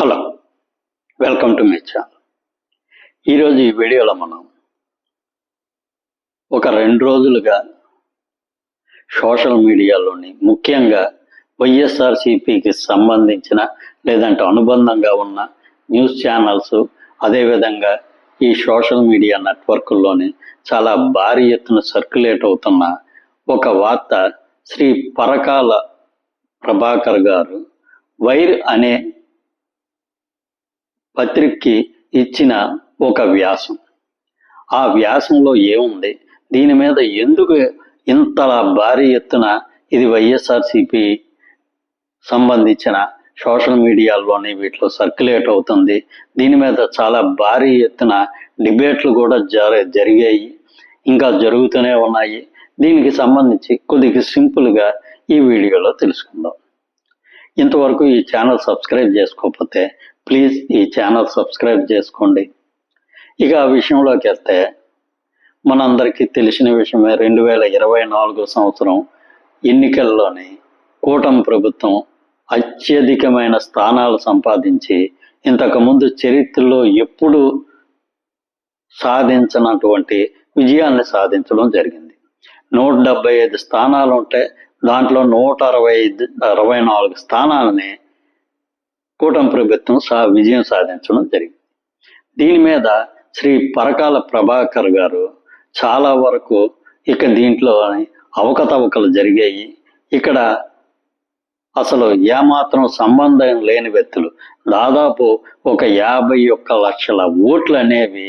Hello welcome to my channel. ఈరోజు ఈ వీడియోలో మనం ఒక రెండు రోజులుగా సోషల్ మీడియాలోని ముఖ్యంగా వైఎస్ఆర్సిపికి సంబంధించిన లేదంటే అనుబంధంగా ఉన్న న్యూస్ ఛానల్స్ అదేవిధంగా ఈ సోషల్ మీడియా నెట్వర్క్లోని చాలా భారీ ఎత్తున సర్క్యులేట్ అవుతున్న ఒక వార్త శ్రీ పరకాల ప్రభాకర్ గారు వైర్ అనే పత్రికకి ఇచ్చిన ఒక వ్యాసం. ఆ వ్యాసంలో ఏముంది? దీని మీద ఎందుకు ఇంతలా భారీ ఎత్తున ఇది వైఎస్ఆర్సిపి సంబంధించిన సోషల్ మీడియాలోని వీటిలో సర్క్యులేట్ అవుతుంది. దీని మీద చాలా భారీ ఎత్తున డిబేట్లు కూడా జర జరిగాయి. ఇంకా జరుగుతూనే ఉన్నాయి. దీనికి సంబంధించి కొద్దిగా సింపుల్గా ఈ వీడియోలో తెలుసుకుందాం. ఇంతవరకు ఈ ఛానల్ సబ్స్క్రైబ్ చేసుకోకపోతే ప్లీజ్ ఈ ఛానల్ సబ్స్క్రైబ్ చేసుకోండి. ఇక ఆ విషయంలోకి వెళ్తే మనందరికీ తెలిసిన విషయమే రెండు వేల ఇరవై నాలుగో సంవత్సరం ఎన్నికల్లోని కూటమి ప్రభుత్వం అత్యధికమైన స్థానాలు సంపాదించి ఇంతకుముందు చరిత్రలో ఎప్పుడు సాధించినటువంటి విజయాన్ని సాధించడం జరిగింది. నూట డెబ్బై ఐదు స్థానాలు ఉంటే దాంట్లో నూట అరవై ఐదు అరవై నాలుగు స్థానాలని కూటమి ప్రభుత్వం సా విజయం సాధించడం జరిగింది. దీని మీద శ్రీ పరకాల ప్రభాకర్ గారు చాలా వరకు ఇక దీంట్లో అవకతవకలు జరిగాయి. ఇక్కడ అసలు ఏమాత్రం సంబంధం లేని వ్యక్తులు. దాదాపు ఒక యాభై ఒక్క లక్షల ఓట్లు అనేవి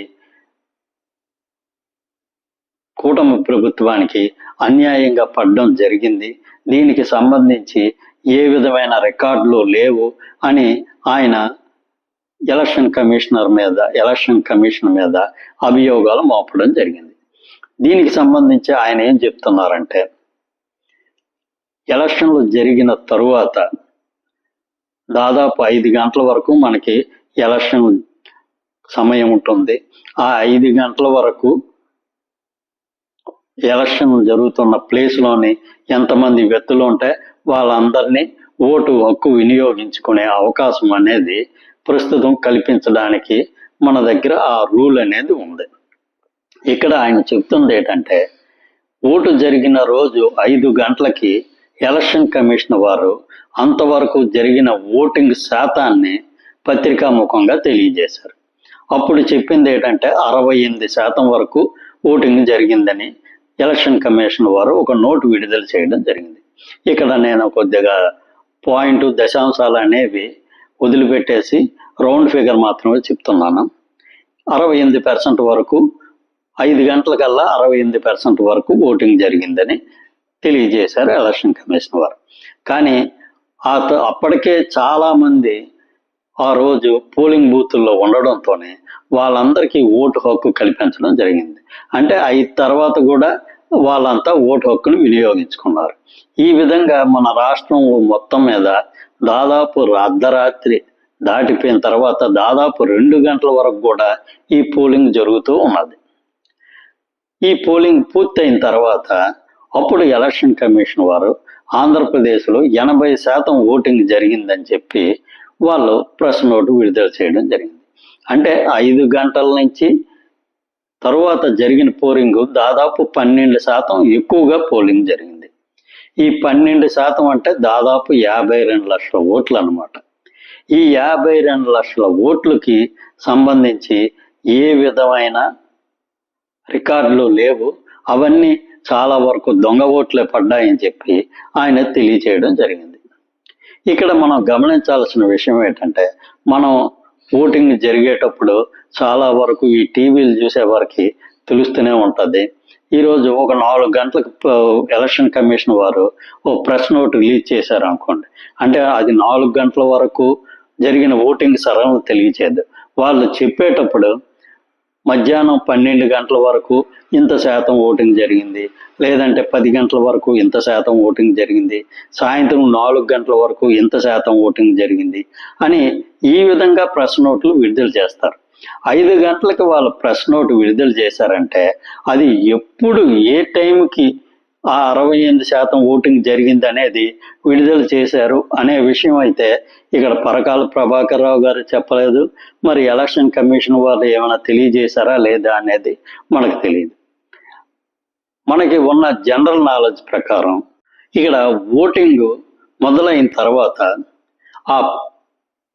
కూటమి ప్రభుత్వానికి అన్యాయంగా పడడం జరిగింది. దీనికి సంబంధించి ఏ విధమైన రికార్డులు లేవు అని ఆయన ఎలక్షన్ కమిషనర్ మీద ఎలక్షన్ కమిషన్ మీద అభియోగాలు మోపడం జరిగింది. దీనికి సంబంధించి ఆయన ఏం చెప్తున్నారంటే ఎలక్షన్లు జరిగిన తరువాత దాదాపు ఐదు గంటల వరకు మనకి ఎలక్షన్ సమయం ఉంటుంది. ఆ ఐదు గంటల వరకు ఎలక్షన్ జరుగుతున్న ప్లేస్లోని ఎంతమంది వ్యక్తులు ఉంటే వాళ్ళందరినీ ఓటు హక్కు వినియోగించుకునే అవకాశం అనేది ప్రస్తుతం కల్పించడానికి మన దగ్గర ఆ రూల్ అనేది ఉంది. ఇక్కడ ఆయన చెప్తుంది ఏంటంటే ఓటు జరిగిన రోజు ఐదు గంటలకి ఎలక్షన్ కమిషన్ వారు అంతవరకు జరిగిన ఓటింగ్ శాతాన్ని పత్రికాముఖంగా తెలియజేశారు. అప్పుడు చెప్పింది ఏంటంటే అరవై ఎనిమిది శాతం వరకు ఓటింగ్ జరిగిందని ఎలక్షన్ కమిషన్ వారు ఒక నోటు విడుదల చేయడం జరిగింది. ఇక్కడ నేను కొద్దిగా పాయింట్ దశాంశాలు అనేవి వదిలిపెట్టేసి రౌండ్ ఫిగర్ మాత్రమే చెప్తున్నాను. అరవై ఎనిమిది పర్సెంట్ వరకు ఐదు గంటలకల్లా అరవై ఎనిమిది పర్సెంట్ వరకు ఓటింగ్ జరిగిందని తెలియజేశారు ఎలక్షన్ కమిషన్ వారు. కానీ ఆ త- అప్పటికే చాలామంది ఆ రోజు పోలింగ్ బూతుల్లో ఉండడంతోనే వాళ్ళందరికీ ఓటు హక్కు కల్పించడం జరిగింది. అంటే ఐదు తర్వాత కూడా వాళ్ళంతా ఓటు హక్కును వినియోగించుకున్నారు. ఈ విధంగా మన రాష్ట్రం మొత్తం మీద దాదాపు అర్ధరాత్రి దాటిపోయిన తర్వాత దాదాపు రెండు గంటల వరకు కూడా ఈ పోలింగ్ జరుగుతూ ఉన్నది. ఈ పోలింగ్ పూర్తయిన తర్వాత అప్పుడు ఎలక్షన్ కమిషన్ వారు ఆంధ్రప్రదేశ్లో ఎనభై శాతం ఓటింగ్ జరిగిందని చెప్పి వాళ్ళు ప్రెస్ నోటు విడుదల చేయడం జరిగింది. అంటే ఐదు గంటల నుంచి తరువాత జరిగిన పోలింగ్ దాదాపు పన్నెండు శాతం ఎక్కువగా పోలింగ్ జరిగింది. ఈ పన్నెండు శాతం అంటే దాదాపు యాభై రెండు లక్షల ఓట్లు అన్నమాట. ఈ యాభై రెండు లక్షల ఓట్లకి సంబంధించి ఏ విధమైన రికార్డులు లేవు. అవన్నీ చాలా వరకు దొంగ ఓట్లే పడ్డాయని చెప్పి ఆయన తెలియచేయడం జరిగింది. ఇక్కడ మనం గమనించాల్సిన విషయం ఏంటంటే మనం ఓటింగ్ జరిగేటప్పుడు చాలా వరకు ఈ టీవీలు చూసే వారికి తెలుస్తూనే ఉంటుంది. ఈరోజు ఒక నాలుగు గంటలకు ఎలక్షన్ కమిషన్ వారు ఓ ప్రెస్ నోట్ రిలీజ్ చేశారు అనుకోండి. అంటే అది నాలుగు గంటల వరకు జరిగిన ఓటింగ్ సరళం తెలియచేయదు. వాళ్ళు చెప్పేటప్పుడు మధ్యాహ్నం పన్నెండు గంటల వరకు ఇంత శాతం ఓటింగ్ జరిగింది. లేదంటే పది గంటల వరకు ఇంత శాతం ఓటింగ్ జరిగింది. సాయంత్రం నాలుగు గంటల వరకు ఇంత శాతం ఓటింగ్ జరిగింది అని ఈ విధంగా ప్రెస్ నోట్లు విడుదల చేస్తారు. ఐదు గంటలకు వాళ్ళ ప్రెస్ నోట్ విడుదల చేశారంటే అది ఎప్పుడు ఏ టైంకి ఆ అరవై ఎనిమిది శాతం ఓటింగ్ జరిగింది అనేది విడుదల చేశారు అనే విషయం అయితే ఇక్కడ పరకాల ప్రభాకర్ రావు గారు చెప్పలేదు. మరి ఎలక్షన్ కమిషన్ వాళ్ళు ఏమైనా తెలియజేశారా లేదా అనేది మనకు తెలియదు. మనకి ఉన్న జనరల్ నాలెడ్జ్ ప్రకారం ఇక్కడ ఓటింగ్ మొదలైన తర్వాత ఆ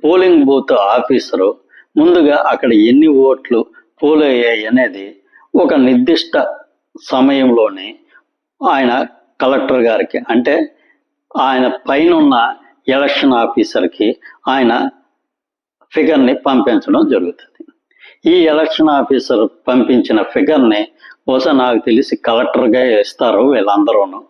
పోలింగ్ బూత్ ఆఫీసరు ముందుగా అక్కడ ఎన్ని ఓట్లు పోల్ అయ్యాయి అనేది ఒక నిర్దిష్ట సమయంలోనే ఆయన కలెక్టర్ గారికి అంటే ఆయన పైన ఉన్న ఎలక్షన్ ఆఫీసర్కి ఆయన ఫిగర్ని పంపించడం జరుగుతుంది. ఈ ఎలక్షన్ ఆఫీసర్ పంపించిన ఫిగర్ని బహుశా నాకు తెలిసి కలెక్టర్గా ఇస్తారు వీళ్ళందరూను.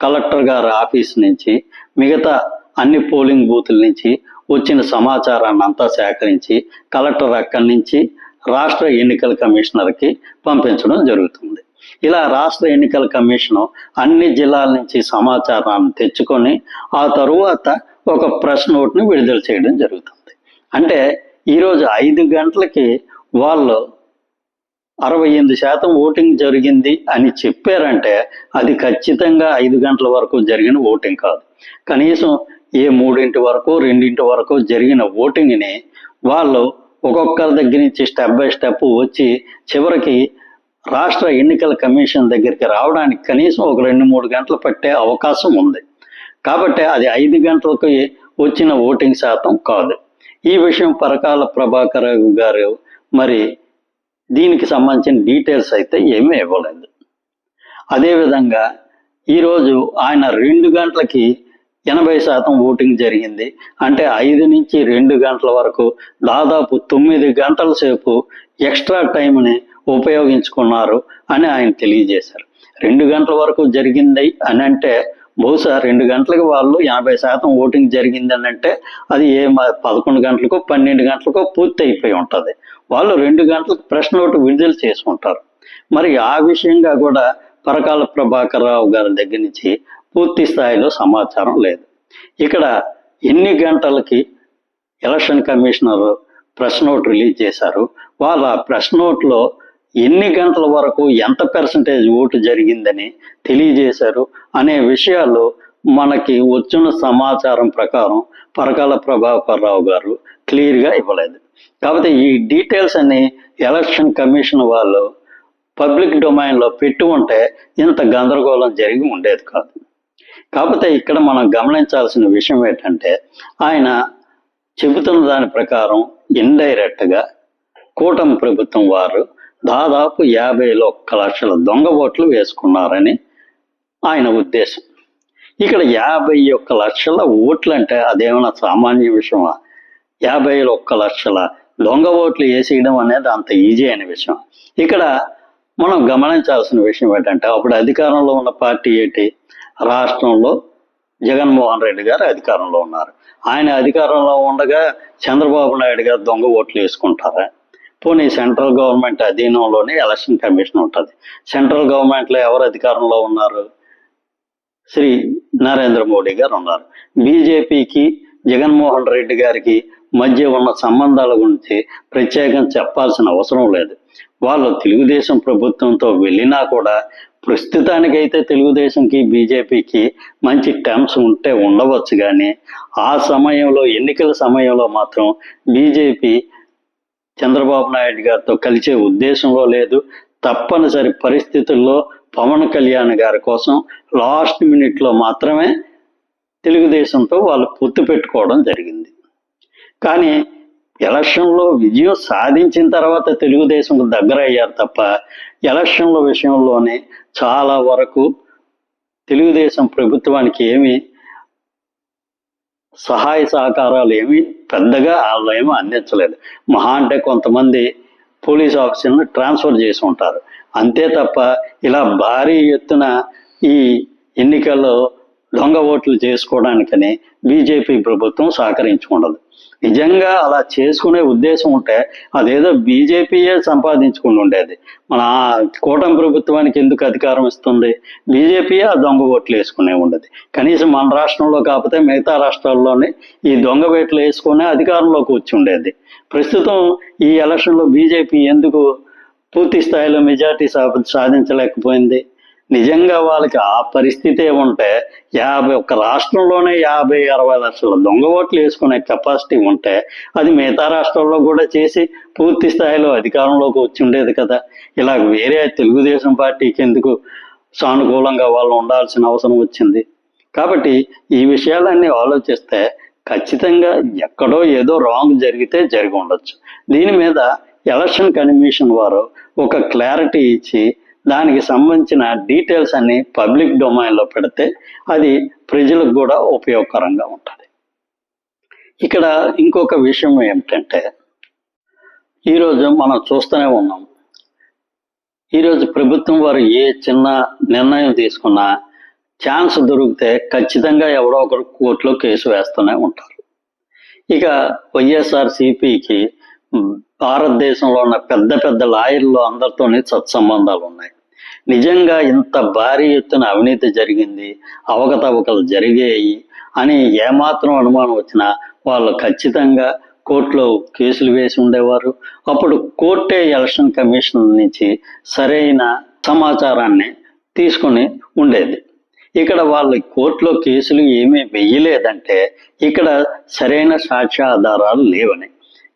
కలెక్టర్ గారి ఆఫీస్ నుంచి మిగతా అన్ని పోలింగ్ బూతుల నుంచి వచ్చిన సమాచారాన్ని అంతా సేకరించి కలెక్టర్ అక్కడి నుంచి రాష్ట్ర ఎన్నికల కమిషనర్కి పంపించడం జరుగుతుంది. ఇలా రాష్ట్ర ఎన్నికల కమిషను అన్ని జిల్లాల నుంచి సమాచారాన్ని తెచ్చుకొని ఆ తరువాత ఒక ప్రెస్ నోట్ని విడుదల చేయడం జరుగుతుంది. అంటే ఈరోజు ఐదు గంటలకి వాళ్ళు అరవై ఎనిమిది శాతం ఓటింగ్ జరిగింది అని చెప్పారంటే అది ఖచ్చితంగా ఐదు గంటల వరకు జరిగిన ఓటింగ్ కాదు. కనీసం ఏ మూడింటి వరకు రెండింటి వరకు జరిగిన ఓటింగ్ని వాళ్ళు ఒక్కొక్కరి దగ్గర నుంచి స్టెప్ బై స్టెప్ వచ్చి చివరికి రాష్ట్ర ఎన్నికల కమిషన్ దగ్గరికి రావడానికి కనీసం ఒక రెండు మూడు గంటలు పట్టే అవకాశం ఉంది. కాబట్టి అది ఐదు గంటలకు వచ్చిన ఓటింగ్ శాతం కాదు. ఈ విషయం పరకాల ప్రభాకర్ గారు మరి దీనికి సంబంధించిన డీటెయిల్స్ అయితే ఏమీ ఇవ్వలేదు. అదేవిధంగా ఈరోజు ఆయన రెండు గంటలకి ఎనభై శాతం ఓటింగ్ జరిగింది. అంటే ఐదు నుంచి రెండు గంటల వరకు దాదాపు తొమ్మిది గంటల సేపు ఎక్స్ట్రా టైంని ఉపయోగించుకున్నారు అని ఆయన తెలియజేశారు. రెండు గంటల వరకు జరిగింది అని అంటే బహుశా రెండు గంటలకు వాళ్ళు ఎనభై శాతం ఓటింగ్ జరిగింది అని అంటే అది ఏ పదకొండు గంటలకో పన్నెండు గంటలకో పూర్తి అయిపోయి ఉంటుంది. వాళ్ళు రెండు గంటలకు ప్రశ్న ఒకటి విడుదల చేసుకుంటారు. మరి ఆ విషయంగా కూడా పరకాల ప్రభాకర్ రావు గారి దగ్గర నుంచి పూర్తి స్థాయిలో సమాచారం లేదు. ఇక్కడ ఎన్ని గంటలకి election commissioner press note release చేశారు? వాళ్ళ ప్రెస్ నోట్లో ఎన్ని గంటల వరకు ఎంత పర్సంటేజ్ ఓటు జరిగిందని తెలియజేశారు? అనే విషయాలు మనకి వచ్చిన సమాచారం ప్రకారం పరకాల ప్రభాకర్ రావు గారు క్లియర్గా ఇవ్వలేదు. కాకపోతే ఈ డీటెయిల్స్ అన్ని ఎలక్షన్ కమిషన్ వాళ్ళు పబ్లిక్ డొమైన్లో పెట్టి ఉంటే ఇంత గందరగోళం జరిగి ఉండేది కాదు. కాకపోతే ఇక్కడ మనం గమనించాల్సిన విషయం ఏంటంటే ఆయన చెబుతున్న దాని ప్రకారం ఇండైరెక్ట్గా కూటమి ప్రభుత్వం వారు దాదాపు యాభై ఒక్క లక్షల దొంగ ఓట్లు వేసుకున్నారని ఆయన ఉద్దేశం. ఇక్కడ యాభై ఒక్క లక్షల ఓట్లు అంటే అదేమైనా సామాన్య విషయమా? యాభై ఒక్క లక్షల దొంగ ఓట్లు వేసేయడం అనేది అంత ఈజీ అయిన విషయం. ఇక్కడ మనం గమనించాల్సిన విషయం ఏంటంటే అప్పుడు అధికారంలో ఉన్న పార్టీ ఏంటి? రాష్ట్రంలో జగన్మోహన్ రెడ్డి గారు అధికారంలో ఉన్నారు. ఆయన అధికారంలో ఉండగా చంద్రబాబు నాయుడు గారు దొంగ ఓట్లు వేసుకుంటారా? పోనీ సెంట్రల్ గవర్నమెంట్ అధీనంలోనే ఎలక్షన్ కమిషన్ ఉంటుంది. సెంట్రల్ గవర్నమెంట్లో ఎవరు అధికారంలో ఉన్నారు? శ్రీ నరేంద్ర మోడీ గారు ఉన్నారు. బీజేపీకి జగన్మోహన్ రెడ్డి గారికి మధ్య ఉన్న సంబంధాల గురించి ప్రత్యేకం చెప్పాల్సిన అవసరం లేదు. వాళ్ళు తెలుగుదేశం ప్రభుత్వంతో వెళ్ళినా కూడా ప్రస్తుతానికైతే తెలుగుదేశంకి బీజేపీకి మంచి టర్మ్స్ ఉంటే ఉండవచ్చు కానీ ఆ సమయంలో ఎన్నికల సమయంలో మాత్రం బీజేపీ చంద్రబాబు నాయుడు గారితో కలిసే ఉద్దేశంలో లేదు. తప్పనిసరి పరిస్థితుల్లో పవన్ కళ్యాణ్ గారి కోసం లాస్ట్ మినిట్లో మాత్రమే తెలుగుదేశంతో వాళ్ళు పొత్తు పెట్టుకోవడం జరిగింది. కానీ ఎలక్షన్లో విజయం సాధించిన తర్వాత తెలుగుదేశంకు దగ్గర అయ్యారు తప్ప ఎలక్షన్ల విషయంలోనే చాలా వరకు తెలుగుదేశం ప్రభుత్వానికి ఏమి సహాయ సహకారాలు ఏమి పెద్దగా వాళ్ళు ఏమీ అందించలేదు. మహా అంటే కొంతమంది పోలీస్ ఆఫీసర్ని ట్రాన్స్ఫర్ చేసి ఉంటారు. అంతే తప్ప ఇలా భారీ ఎత్తున ఈ ఎన్నికల్లో దొంగ ఓట్లు చేసుకోవడానికని బీజేపీ ప్రభుత్వం సహకరించుకుండదు నిజంగా అలా చేసుకునే ఉద్దేశం ఉంటే అదేదో బీజేపీయే సంపాదించుకుని ఉండేది. మన ఆ కూటమి ప్రభుత్వానికి ఎందుకు అధికారం ఇస్తుంది? బీజేపీయే ఆ దొంగ ఓట్లు వేసుకునే ఉండదు. కనీసం మన రాష్ట్రంలో కాకపోతే మిగతా రాష్ట్రాల్లోనే ఈ దొంగ ఓట్లు వేసుకునే అధికారంలోకి వచ్చి ఉండేది. ప్రస్తుతం ఈ ఎలక్షన్లో బీజేపీ ఎందుకు పూర్తి స్థాయిలో మెజార్టీ సాధించలేకపోయింది? నిజంగా వాళ్ళకి ఆ పరిస్థితే ఉంటే యాభై ఒక రాష్ట్రంలోనే యాభై అరవై లక్షల దొంగ ఓట్లు వేసుకునే కెపాసిటీ ఉంటే అది మిగతా రాష్ట్రాల్లో కూడా చేసి పూర్తి స్థాయిలో అధికారంలోకి వచ్చి ఉండేది కదా. ఇలా వేరే తెలుగుదేశం పార్టీకి ఎందుకు సానుకూలంగా వాళ్ళు ఉండాల్సిన అవసరం వచ్చింది? కాబట్టి ఈ విషయాలన్నీ ఆలోచిస్తే ఖచ్చితంగా ఎక్కడో ఏదో రాంగ్ జరిగితే జరిగి ఉండొచ్చు. దీని మీద ఎలక్షన్ కమిషన్ వారు ఒక క్లారిటీ ఇచ్చి దానికి సంబంధించిన డీటెయిల్స్ అన్ని పబ్లిక్ డొమైన్లో పెడితే అది ప్రజలకు కూడా ఉపయోగకరంగా ఉంటుంది. ఇక్కడ ఇంకొక విషయం ఏమిటంటే ఈరోజు మనం చూస్తూనే ఉన్నాం. ఈరోజు ప్రభుత్వం వారు ఏ చిన్న నిర్ణయం తీసుకున్నా ఛాన్స్ దొరికితే ఖచ్చితంగా ఎవడో ఒకరు కోర్టులో కేసు వేస్తూనే ఉంటారు. ఇక వైఎస్ఆర్ సిపికి భారతదేశంలో ఉన్న పెద్ద పెద్ద లాయర్లు అందరితోనే సత్సంబంధాలు ఉన్నాయి. నిజంగా ఇంత భారీ ఎత్తున అవినీతి జరిగింది అవకతవకలు జరిగాయి అని ఏమాత్రం అనుమానం వచ్చినా వాళ్ళు ఖచ్చితంగా కోర్టులో కేసులు వేసి ఉండేవారు. అప్పుడు కోర్టే ఎలక్షన్ కమిషన్ నుంచి సరైన సమాచారాన్ని తీసుకుని ఉండేది. ఇక్కడ వాళ్ళు కోర్టులో కేసులు ఏమీ వెయ్యలేదంటే ఇక్కడ సరైన సాక్ష్యాధారాలు లేవని.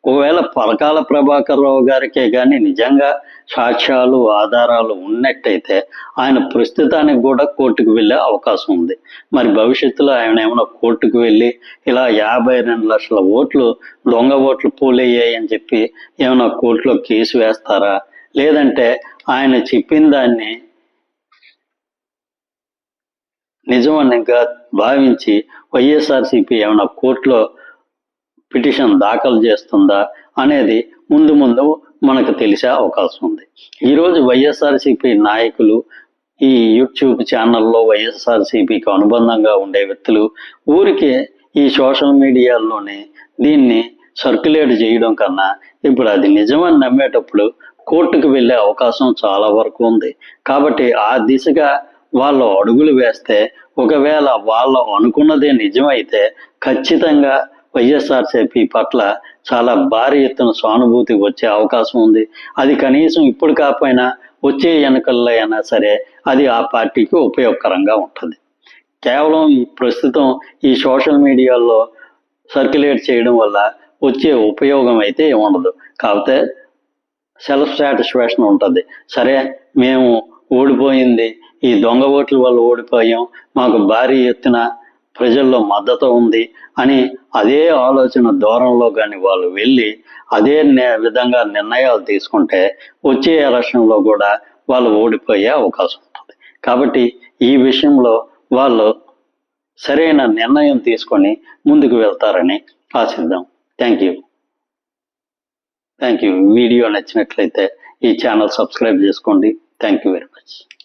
ఒకవేళ పరకాల ప్రభాకర్ రావు గారికే కానీ నిజంగా సాక్ష్యాలు ఆధారాలు ఉన్నట్టయితే ఆయన ప్రస్తుతానికి కూడా కోర్టుకు వెళ్ళే అవకాశం ఉంది. మరి భవిష్యత్తులో ఆయన ఏమైనా కోర్టుకు వెళ్ళి ఇలా యాభై రెండు లక్షల ఓట్లు దొంగ ఓట్లు పోలయ్యాయి అని చెప్పి ఏమైనా కోర్టులో కేసు వేస్తారా? లేదంటే ఆయన చెప్పిన దాన్ని నిజమనిగా భావించి వైఎస్ఆర్సీపీ ఏమైనా కోర్టులో పిటిషన్ దాఖలు చేస్తుందా అనేది ముందు ముందు మనకు తెలిసే అవకాశం ఉంది. ఈరోజు వైఎస్ఆర్సీపీ నాయకులు ఈ యూట్యూబ్ ఛానల్లో వైఎస్ఆర్సీపీకి అనుబంధంగా ఉండే వ్యక్తులు ఊరికే ఈ సోషల్ మీడియాల్లోనే దీన్ని సర్క్యులేట్ చేయడం కన్నా ఇప్పుడు అది నిజమని నమ్మేటప్పుడు కోర్టుకు వెళ్ళే అవకాశం చాలా వరకు ఉంది. కాబట్టి ఆ దిశగా వాళ్ళు అడుగులు వేస్తే ఒకవేళ వాళ్ళు అనుకున్నదే నిజమైతే ఖచ్చితంగా వైఎస్ఆర్సీపీ పట్ల చాలా భారీ ఎత్తున సానుభూతి వచ్చే అవకాశం ఉంది. అది కనీసం ఇప్పుడు కాకపోయినా వచ్చే ఎన్నికల్లో అయినా సరే అది ఆ పార్టీకి ఉపయోగకరంగా ఉంటుంది. కేవలం ఈ ప్రస్తుతం ఈ సోషల్ మీడియాలో సర్క్యులేట్ చేయడం వల్ల వచ్చే ఉపయోగం అయితే ఉండదు కాకపోతే సెల్ఫ్ సాటిస్ఫాక్షన్ ఉంటుంది. సరే మేము ఓడిపోయింది. ఈ దొంగ ఓట్ల వల్ల ఓడిపోయాం. మాకు భారీ ఎత్తున ప్రజల్లో మద్దతు ఉంది అని అదే ఆలోచన దూరంలో కానీ వాళ్ళు వెళ్ళి అదే నే- విధంగా నిర్ణయాలు తీసుకుంటే వచ్చే ఎలక్షన్లో కూడా వాళ్ళు ఓడిపోయే అవకాశం ఉంటుంది. కాబట్టి ఈ విషయంలో వాళ్ళు సరైన నిర్ణయం తీసుకొని ముందుకు వెళ్తారని ఆశిద్దాం. Thank you. Thank you. Video నచ్చినట్లయితే ఈ ఛానల్ సబ్స్క్రైబ్ చేసుకోండి. Thank you very much.